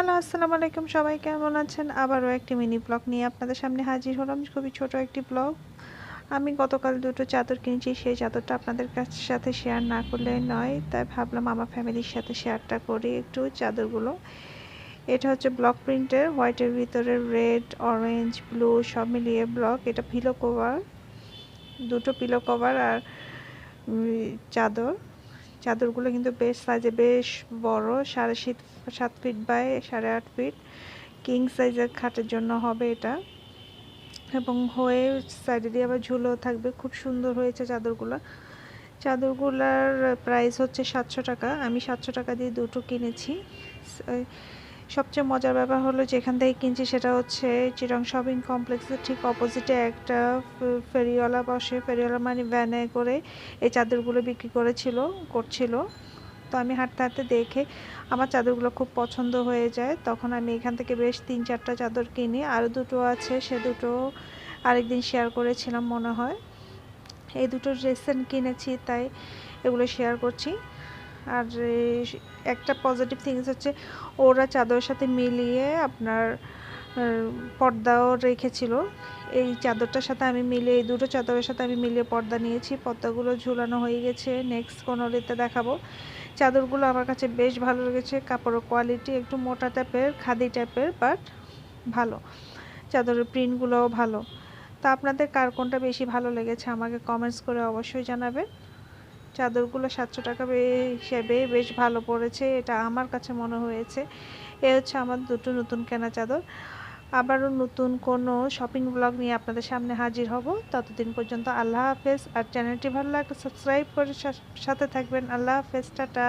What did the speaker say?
Hello আসসালামু আলাইকুম। সবাই কেমন আছেন? আবারও একটি মিনি ব্লগ নিয়ে আপনাদের সামনে হাজির হলাম। খুবই ছোট একটি ব্লগ আমি গতকাল দুটো চাদর কিনেছি, সেই চাদরটা আপনাদের সাথে শেয়ার না করলে নয়। তাই ভাবলাম আমার ফ্যামিলির সাথে শেয়ারটা করি একটু চাদরগুলো। এটা হচ্ছে ব্লক প্রিন্টের হোয়াইটের ভিতরে রেড অরেঞ্জ ব্লু সব মিলিয়ে ব্লক এটা পিলো কভার দুটো পিলো কভার আর চাদর। চাদরগুলো কিন্তু বেশ সাইজে, বেশ বড়, সাড়ে সাত সাত ফিট বাই সাড়ে আট ফিট কিং সাইজের খাটের জন্য হবে এটা। এবং হয়ে সাইডে দিয়ে আবার ঝুলো থাকবে। খুব সুন্দর হয়েছে চাদরগুলো। চাদরগুলার প্রাইস হচ্ছে সাতশো টাকা। আমি সাতশো টাকা দিয়ে দুটো কিনেছি। সবচেয়ে মজার ব্যাপার হলো যেখান থেকে কিনছি সেটা হচ্ছে চিরং শপিং কমপ্লেক্সের ঠিক অপোজিটে একটা ফেরিওয়ালা বসে। ফেরিওয়ালা মানে ভ্যানে করে এই চাদরগুলো বিক্রি করেছিল, করছিল। তো আমি হাঁটতে হাঁটতে দেখে আমার চাদরগুলো খুব পছন্দ হয়ে যায়। তখন আমি এখান থেকে বেশ তিন চারটা চাদর কিনি। আরও দুটো আছে, সে দুটো আরেকদিন শেয়ার করেছিলাম মনে হয়। এই দুটো রেসেন্ট কিনেছি, তাই এগুলো শেয়ার করছি। আর একটা পজিটিভ থিংস হচ্ছে, ওরা চাদরের সাথে মিলিয়ে আপনার পর্দাও রেখেছিল। এই চাদরটার সাথে আমি মিলিয়ে, এই দুটো চাদরের সাথে আমি মিলিয়ে পর্দা নিয়েছি। পর্দাগুলো ঝুলানো হয়ে গেছে। নেক্সট কোনো রিতে দেখাবো। চাদরগুলো আমার কাছে বেশ ভালো লেগেছে। কাপড়ের কোয়ালিটি একটু মোটা টাইপের খাদি টাইপের বাট ভালো। চাদরের প্রিন্টগুলোও ভালো। তা আপনাদের কার কোনটা বেশি ভালো লেগেছে আমাকে কমেন্টস করে অবশ্যই জানাবেন। চাদরগুলো সাতশো টাকা হিসেবে বেশ ভালো পড়েছে, এটা আমার কাছে মনে হয়েছে। এ হচ্ছে আমার দুটো নতুন কেনা চাদর। আবারও নতুন কোনো শপিং ব্লগ নিয়ে আপনাদের সামনে হাজির হব। ততদিন পর্যন্ত আল্লাহ হাফেজ। আর চ্যানেলটি ভালো লাগলে সাবস্ক্রাইব করে সাথে থাকবেন। আল্লাহ হাফেজ, টাটা।